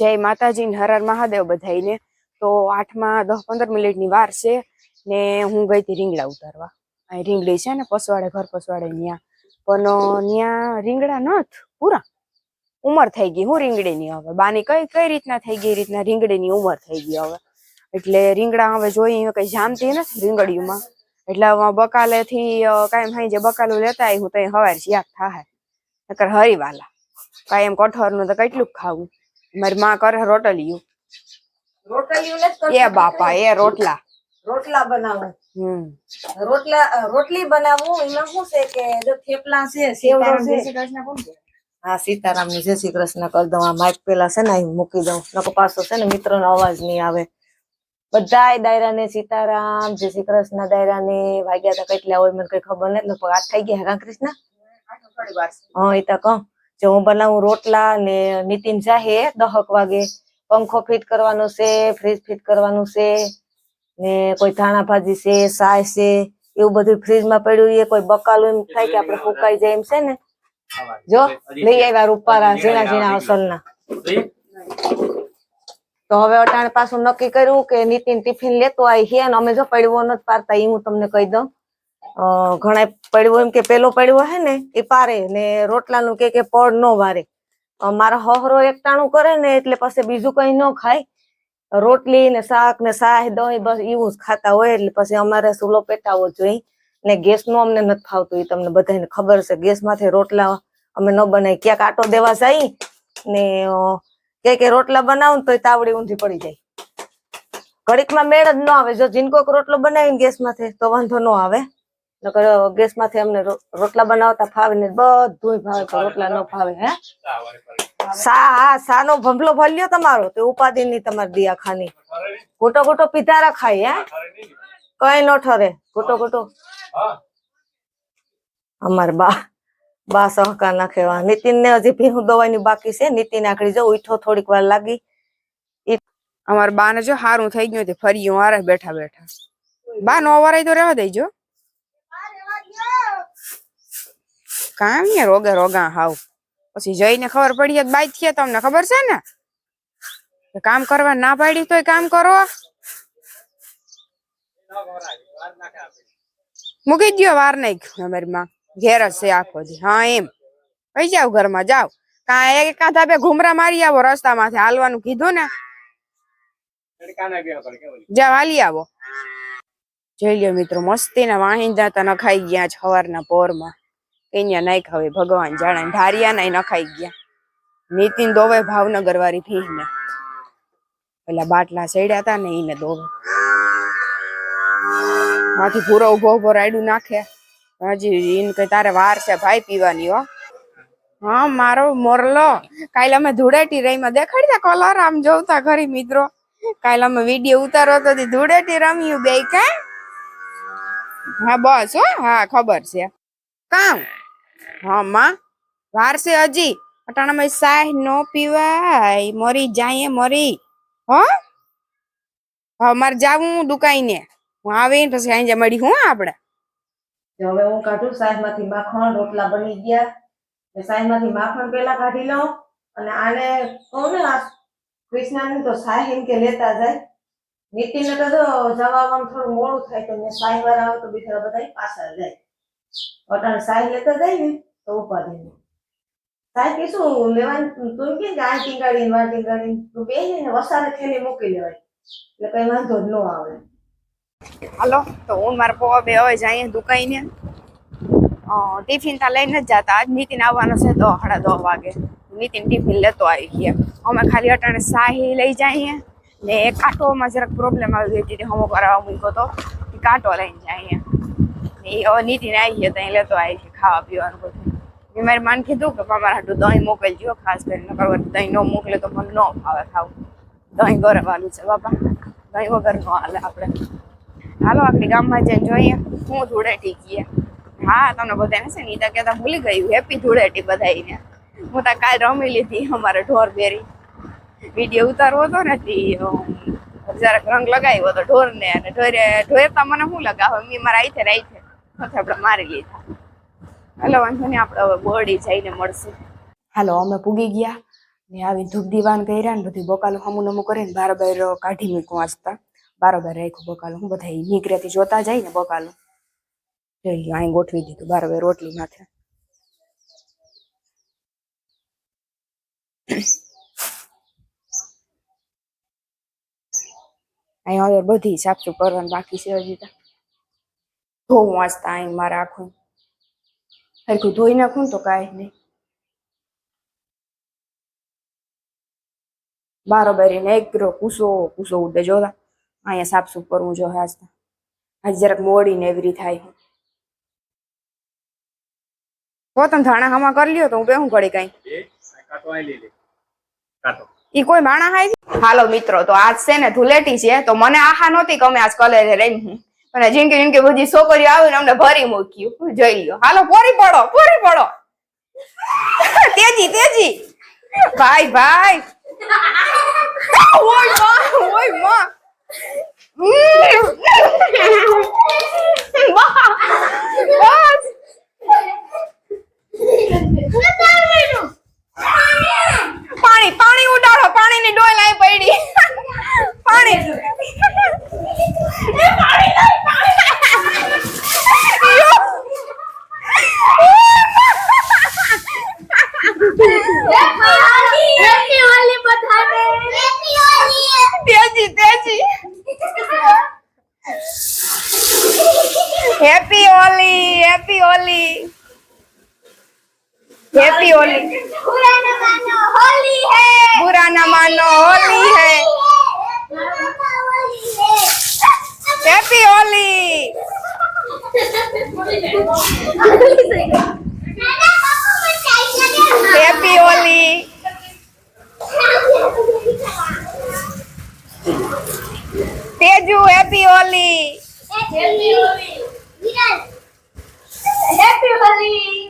જય માતાજી ને હર હર મહાદેવ બધાઈને તો આઠમાં દસ પંદર મિનિટની વાર છે ને હું ગઈ હતી રીંગણા ઉતારવા. અહીં રીંગડી છે ને પસવાડે, ઘર પસવાડે ત્યાં પણ ત્યાં રીંગણા નથ, પૂરા. ઉંમર થઈ ગઈ હું રીંગણીની હવે. બાની કઈ કઈ રીતના થઈ ગઈ? રીતના રીંગણીની ઉંમર થઈ ગઈ હવે. એટલે રીંગણા હવે જોઈ કઈ જામતી નથી રીંગણીઓમાં. એટલે બકાલેથી કાંઈ ભાઈ જે બકાલું લેતા આવી હું તો હવાર યાદ થાય નકર હરીવાલા. કાંઈ એમ કઠોરનું તો કેટલું ખાવું. મારી માં કરે રોટલીયું. રોટલીઓ એ બાપા એ રોટલા. રોટલા બનાવું. હમ. રોટલા રોટલી બનાવું એમાં શું છે કે જો થેપલા છે સેવડો છે. હા સીતારામની જય શ્રી કૃષ્ણ કરી દઉં. આ માઇક પેલા છે ને અહીં મૂકી દઉં. નકો પાછો છે ને મિત્રો નો અવાજ નહીં આવે. બધાય દાયરા ને સીતારામ જય શ્રી કૃષ્ણ દાયરા ને વાગ્યા તા કેટલા હોય મને કઈ ખબર નથી લગભગ આઠ થઈ ગયા હા કૃષ્ણ હા એ તો કહું. જો હું બનાવું રોટલા ને નીતિન જાહે દહક વાગે પંખો ફિટ કરવાનો છે ફ્રીજ ફિટ કરવાનું છે ને કોઈ ધાણા ભાજી છે સાય છે એવું બધું ફ્રીજમાં પડ્યું છે કોઈ બકાલું એમ થાય કે આપણે ફૂકાઈ જાય એમ છે ને. જો લઈ આવ્યા રૂપારા ઝીણા ઝીણા અસલના. તો હવે અટાણે પાછું નક્કી કર્યું કે નીતિન ટિફિન લેતો આવી છે અને અમે જો પડવો નથી પારતા એ હું તમને કહી દઉં. ઘણા પડવો એમ કે પેલો પડવો હે ને, એ પારે ને રોટલાનું કે કે પડ નો વારે. મારા હહરો એકટાણું કરે ને એટલે પછી બીજું કઈ ન ખાય. રોટલી ને શાક ને સાહ દહીં બસ એવું જ ખાતા હોય એટલે પછી અમારે સુલો પેટાવો જોઈએ. ને ગેસનું અમને નથી ફાવતું એ તમને બધાને ખબર છે. ગેસમાંથી રોટલા અમે ન બનાવી ક્યાંક આટો દેવા જાય ને કે કે રોટલા બનાવું તો તાવડી ઊંધી પડી જાય. ઘડીકમાં મેળ જ ન આવે. જો જીનકોક રોટલો બનાવીને ગેસમાંથી તો વાંધો ન આવે. નકર ગેસમાંથી અમને રોટલા બનાવતા ફાવે ને બધું ભાવે રોટલા ન ફાવે, હે? સા હા સા નો ભંભલો ભલ્યો તમારો, તે ઉપાધિ ની તમારી દિયા ખાની ગોટો ગોટો પીધારા ખાય, હે? કઈ ન ઠરે, ગોટો ગોટો. અમાર બા બા સહકાર નાખે નીતિન ને હજી ભીહું દવાની બાકી છે. નીતિન આખડી જો ઉઠો, થોડીક વાર લાગી. અમાર બા ને જો હારું થઈ ગયું ફરી વારે બેઠા બેઠા. બા, નો વરાય તો રહેવા દેજો. કામ રોગે રોગા હાવ. પછી જઈને ખબર પડી બાઈ થયા તમને ખબર છે ને? કામ કરવા ના પાડી તો કામ કરો. મૂકી દો વાર નાખ્યું અમારી માં ઘેર જ છે આખો હા, એમ. કઈ જાવ ઘરમાં, જાવ. કા એક કાંધા ઘુમરા મારી આવો રસ્તા માંથી હાલવાનું કીધું ને. જાવ, હાલી આવો. જોઈ લ્યો મિત્રો મસ્તી ના વાહિંદા તો નખાઈ ગયા છે સવારના પોરમાં. અહીંયા નાઈ હવે ભગવાન જાણે ધારિયા નાય નખાઈ ગયા. નીતિન દોવે ભાવનગર વાળી ભીહ ને પેલા બાટલા ચડ્યા હતા ને એને દોવે. માંથી પૂરો ઊભો ઊભો રાયડું નાખે. હજી ઈને કઈ તારે વાર છે ભાઈ પીવાની હો. હા, મારો મોરલો. કાલે અમે ધૂળેટી રહીમાં દેખાડતા કલર આમ જોતા ખરી મિત્રો. કાલે અમે વીડિયો ઉતારો તો ધૂળેટી રમ્યું બે કે હા, બસ હો. હા, ખબર છે. કામ? હા, માં. વારસે હજી. અટાણામાં સાહ નો પીવાય. મરી જાય મરી. હો? હા, મારે જાવું દુકાઈને. હું આવીને પછી અહીંયા મળી હું આપણે. હવે હું કાઢું સાહેબમાંથી માખણ, રોટલા બની ગયા. સાહેબમાંથી માખણ પેલા કાઢી લઉં. અને આને કહું ને આ કૃષ્ણાને તો સાહેબ કે લેતા જાય. નીતિને તો જો જવામાં થોડું મોડું થાય તો સાહેબ આવે તો બિચારા બધા પાછા જાય. અટાણે સાહેબ લેતા જાય ને. તો નહીં. સાહેબ કે શું લેવાની તું કે આ ટીંગાડી વા ટીંગાડી તું બે ને વસારે થેલી મૂકી લેવાય. એટલે કઈ વાંધો ન આવે. હાલો, તો હું મારા પપ્પા બે હવે જઈએ દુકાઈને ટિફિન તા લઈને જ જતા. આજ નીતિન આવવાનો છે દો સાડા દો વાગે. નીતિન ટિફિન લેતો આવી ગયા. અમે ખાલી અટાણે શાહી લઈ જઈએ ને કાંટોમાં જરાક પ્રોબ્લેમ આવી ગઈ હતી હમો કરાવવા મૂક્યો તો કાંટો લઈને જઈએ. ને નીતિન આવી ગયા ત્યાં લેતો આવી છે ખાવા પીવાનું બધું. મેં મારી માન કીધું કે મારા હાટું દહીં મોકલજો, ખાસ કરીને નકર દહીં ન મોકલે તો મને ન ભાવે ખાવું. દહીં ગરમ વાલું છે બાપા. દહીં વગર ન હાલે આપણે. હાલો, આપણી ગામમાં જઈને જોઈએ. હું ધૂળેટી કીએ હા, તમને બધાને છે ને ઈ કહેતા ભૂલી ગયું હેપી ધૂળેટી બધાઈને હું ત્યાં કાલ રમી લીધી અમારે ઢોર બેરી. વીડિયો ઉતારવો હતો ને તી જરાક રંગ લગાવ્યો હતો ઢોરને અને ઢોરે ઢોર મને શું લગાવે? મેં મારા આઈ છે રાઈ છે આપણે મારી લીધા. હાલો, વાંધો નહીં, આપણે હવે બોરડી જઈને મળશું. હાલો, અમે પૂગી ગયા ને આવી ધૂપ દીવાન કર્યા ને બધું બકાલું હમું નમું કરીને બારોબાર કાઢી મૂકું વાંચતા બારોબાર રાખ્યું બકાલું. હું બધા નીકળ્યાથી જોતા જાય ને બકાલું. જોઈ લ્યો અહીં ગોઠવી દીધું બારોબાર રોટલી માથે. અહીં હવે બધી સાફસૂફ કરવાની બાકી છે હજી તો. ધોવું વાંચતા અહીં મારે આખું. હરખું ધોઈ નાખું તો કાંઈ નહીં. બારોબારી ને એક કૂસો કૂસો ઉડે જોતા અહીંયા સાફસૂફ કરવું જો આજ આજ જરાક મોડી ને એવરી થાય તો તમે ધાણા હમા કરી લ્યો તો હું બેહું ઘડી કઈ. ઈ કોઈ માણા હાય? હાલો મિત્રો તો આજ છે ને ધુલેટી છે તો મને આહા નહોતી ગમે આજ કલેજે રહી હું અને જિંદગી જિંદગી બધી છોકરીઓ આવીને અમને ભરી મૂક્યું. જોઈ લ્યો. હાલો પોરી પડો પોરી પડો. તેજી તેજી. ભાઈ ભાઈ. ઓયમાં ઓયમાં. પાણી પાણી ઉડાડો. પાણીની ડોલ આવી પડી. પાણી. हैप्पी होली बुरा ना मानो होली है बुरा ना मानो होली है happy Holi happy Holi Teju happy Holi happy Holi happy Holi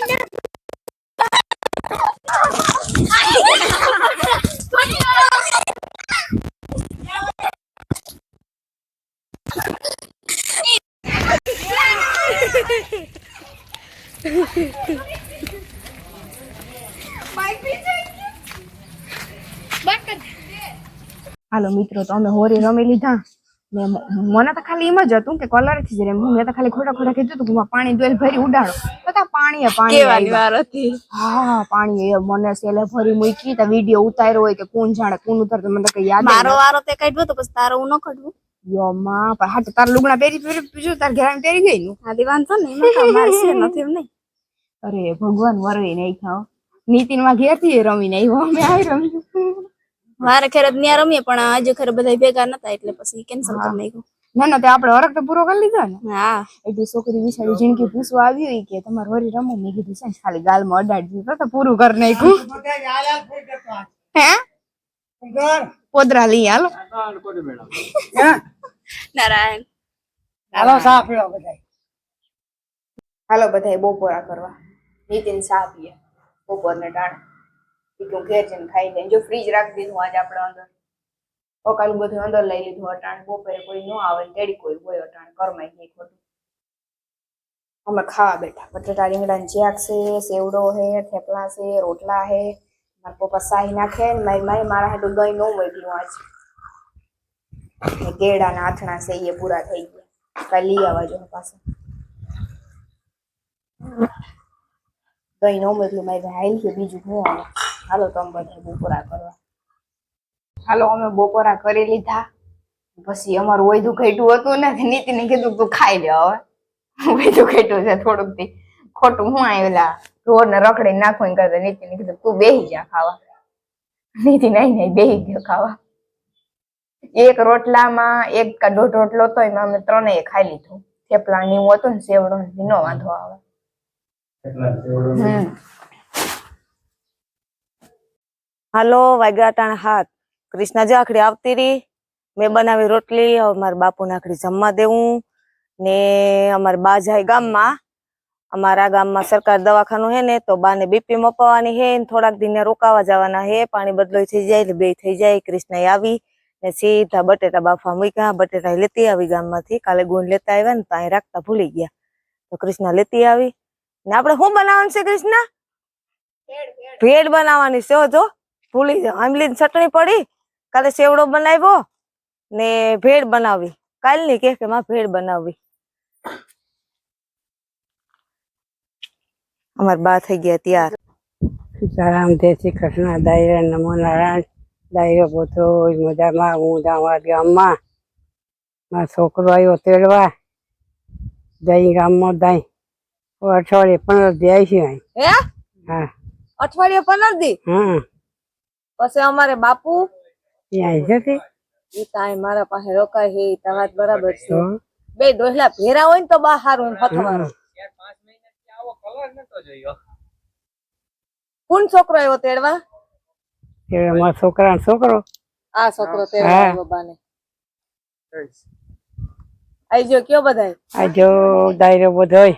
મિત્રો તો અમે હોરી રમી લીધા. ને મને તો ખાલી એમ જ હતું કે કલરથી જ રમી. મેં તો ખાલી ખોટા ખોટા કીધું હતું કે પાણી દોલ ભરી ઉડાડો. તો ત્યાં પાણી પાણી આવ્યું. હા પાણી એ મને સેલે ભરી મૂકી તો વીડિયો ઉતાર્યો હોય કે કોણ જાણે કોણ ઉતારતો મને તો કઈ યાદ મારો વારો તે કાઢ્યો તો પછી તારો હું ન કાઢવું યો માં પણ હા તો તાર લુગડા પહેરી પહેરી બીજું તાર ઘેરા પહેરી ગઈ નું? આ વાંધો છે ને એમાં મારે છે નથી એમ નહીં. અરે ભગવાન વરવી નહીં ખાવ નીતિનમાં ઘેરથી રમીને આવ્યો અમે આવી રમ્યું વારે ખેર ત્યાં રમીએ પણ આજે ખેર બધા ભેગા નતા એટલે પછી કેન્સલ કરી નાખ્યું. ના ના તે આપણે હરખ તો પૂરો કરી લીધો ને. હા. એટલી છોકરી વિચારી જિંદગી પૂછવા આવી હોય કે તમારે વરી રમો મેં કીધું છે ખાલી ગાલમાં અડાડી દીધો તો પૂરું કરી નાખ્યું. હે? પોદરા લઈ હાલો. નારાયણ. હાલો બધા બપોરા કરવા. નીતિન સા પીએ. બપોરને ટાણે. બીજું ઘેર જઈને ખાઈ લઈએ જો ફ્રીજ રાખી દીધું આજે આપણે અંદર. પકાલું બધું અંદર લઈ લીધું, અટાણ બપોરે કોઈ ન આવે, તેડી કોઈ હોય અટાણ કરમાઈ ગઈ ખોટું અમે ખાવા બેઠા. બટેટા રીંગણાની જ્યાક છે, સેવડો છે, થેપલા છે, રોટલા છે. મારા પપ્પા સાહી નાખે ને મારી મારી મારા હાટું દહીં ન વધ્યું આજ. કેળા ના આથણા છે, એ પૂરા થઈ ગયા. કાંઈ લઈ આવવા જો પાછા. દહીં ન મોકલ્યું મારી ભાઈ કે બીજું હું આવે? હાલો તમે બધા બપોરા કરવા. હાલો અમે બપોરા કરી લીધા. પછી અમારું વૈધું ઘટ્યું હતું ને નીતિ નીતિને કીધું તું ખાઈ લે હવે. વૈધું ઘટ્યું છે થોડુંકથી ખોટું હું આવેલા ઢોર ને રખડી એમ કરતા નીતિને કીધું તું બેહી જા ખાવા. નીતિ નહીં નહીં બેહી ગયો ખાવા. એક રોટલામાં એક દોઢ રોટલો હતો એમાં અમે ત્રણેય ખાઈ લીધું. થેપલા ને એવું હતું ને સેવડો ને નો વાંધો આવે. હમ. હાલો વાગ્યાટાણ હાથ. કૃષ્ણાજી આખડી આવતી રહી. મેં બનાવી રોટલી હવે મારા બાપુ આખડી જમવા દેવું ને અમારા બા જાય ગામમાં અમારા ગામમાં સરકાર દવાખાનું હે ને તો બાને બીપી મપાવવાની હે ને થોડાક દિને રોકાવા જવાના હે પાણી બદલોય થઈ જાય એટલે બે થઈ જાય. કૃષ્ણ આવી ને સીધા બટેટા બાફા મૂક્યા બટેટા લેતી આવી ગામમાંથી. કાલે ગુણ લેતા આવ્યા ને ત્યાં રાખતા ભૂલી ગયા. તો કૃષ્ણ લેતી આવી. ને આપણે શું બનાવવાનું છે કૃષ્ણ? ભેળ બનાવવાની છે જો. ભૂલી આંબલીની ચટણી પડી કાલે સેવડો બનાવ્યો ને ભેળ બનાવી. કાલની કે કે માં ભેળ બનાવવી અમાર બા થઈ ગયા ત્યાર. સીતારામ જય શ્રી કૃષ્ણ દાયરા નમો નારાયણ. દાયરો પોતો મજામાં. હું દાવા ગામમાં. મારો છોકરો આવ્યો તેડવા. દહીં ગામમાં દહીં અઠવાડિયે પંદર દી આવી છે. હા. અઠવાડિયે પંદર દી? હા. પછી અમારે બાપુ? ઈ તાય મારા પાસે રોકાય હે વાત બરાબર છે. બે ડોહલા ભેરા હોય ને તો બા હારું હથવારો. કોણ છોકરો આવ્યો તેડવા? તેડવા મારા છોકરો. આ છોકરો તેડવા. આવ્યો બાને. કયો બધાય? આ જો દાયરો બધો હોય